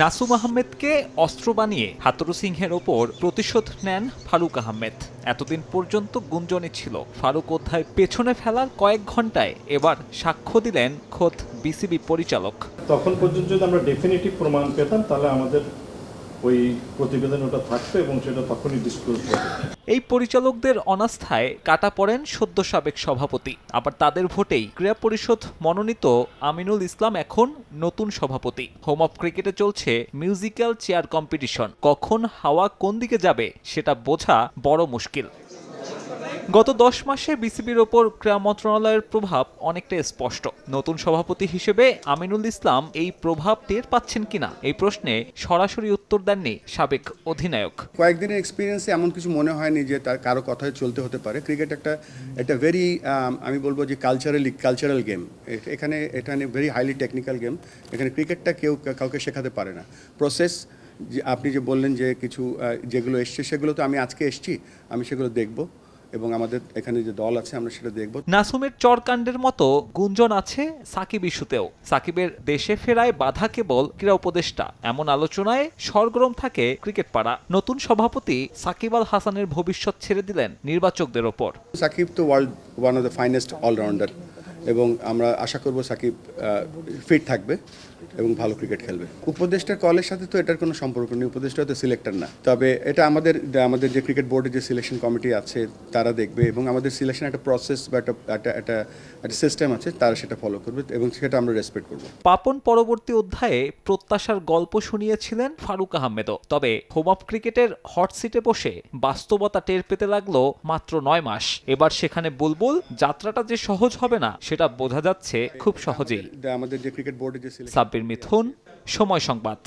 নাসুম আহমেদকে অস্ত্র বানিয়ে হাতরু সিংহের ওপর প্রতিশোধ নেন ফারুক আহমেদ। এতদিন পর্যন্ত গুঞ্জনে ছিল। ফারুক অধ্যায় পেছনে ফেলার কয়েক ঘন্টায় এবার সাক্ষ্য দিলেন খোদ বিসিবি পরিচালক। তখন পর্যন্ত যদি আমরা ডেফিনেটিভ প্রমাণ পেতাম, তাহলে আমাদের ওই প্রতিবেদন ওটা থাকবে এবং সেটা তখনই ডিসক্লোজ হবে। এই পরিচালকদের অনাস্থায় কাটা পড়েন সদ্য সাবেক সভাপতি। আবার তাদের ভোটেই ক্রীড়া পরিষদ মনোনীত আমিনুল ইসলাম এখন নতুন সভাপতি। হোম অফ ক্রিকেটে চলছে মিউজিক্যাল চেয়ার কম্পিটিশন। কখন হাওয়া কোন দিকে যাবে সেটা বোঝা বড় মুশকিল। গত দশ মাসে বিসিবির ওপর ক্রীড়া মন্ত্রণালয়ের প্রভাব অনেকটা স্পষ্ট। নতুন সভাপতি হিসেবে আমিনুল ইসলাম এই প্রভাব টের পাচ্ছেন কিনা? এই প্রশ্নে সরাসরি উত্তর দেননি সাবেক অধিনায়ক। কয়েকদিনের এক্সপিরিয়েন্সে এমন কিছু মনে হয়নি যে তার কারও কথায় চলতে হতে পারে। ক্রিকেট একটা একটা ভেরি আমি বলব যে কালচারালি কালচারাল গেম এখানে এখানে ভেরি হাইলি টেকনিক্যাল গেম এখানে ক্রিকেটটা কেউ, কাউকে শেখাতে পারে না। প্রসেস আপনি যে বললেন যে কিছু যেগুলো এসছে, সেগুলো তো আমি আজকে এসছি, আমি সেগুলো দেখব। এবং আমাদের এখানে যে দল আছে আমরা সেটা দেখব। নাসুমের চরকাণ্ডের মতো গুঞ্জন আছে সাকিব ইস্যুতেও। সাকিবের দেশে ফেরায় বাধা কেবল ক্রীড়া উপদেষ্টা। এমন আলোচনায় সরগরম থাকে ক্রিকেট পাড়া নতুন সভাপতি সাকিব আল হাসানের ভবিষ্যৎ ছেড়ে দিলেন নির্বাচকদের ওপর। সাকিব তো world one of the finest allrounder এবং আমরা আশা করব সাকিব ফিট থাকবে। এবং ভালো ক্রিকেট খেলবে। উপদেষ্টার কলের সাথে তো এটার কোনো সম্পর্ক নেই উপদেষ্টা তো সিলেক্টর না। তবে এটা আমাদের আমাদের যে ক্রিকেট বোর্ডের যে সিলেকশন কমিটি আছে তারা দেখবে এবং আমাদের সিলেকশন একটা প্রসেস বা একটা একটা একটা একটা সিস্টেম আছে তারা সেটা ফলো করবে এবং সেটা আমরা রেসপেক্ট করব। পাপন পরবর্তী অধ্যায়ে প্রত্যাশার গল্প শুনিয়েছিলেন ফারুক আহমেদও। তবে হোম অফ ক্রিকেটের হট সিটে বসে বাস্তবতা টের পেতে লাগল মাত্র নয় মাস। এবার সেখানে বুলবুল যাত্রাটা যে সহজ হবে না সেটা বোঝা যাচ্ছে খুব সহজেই। আমাদের যে ক্রিকেট বোর্ডের যে সাব্বির মিথুন। সময় সংবাদ।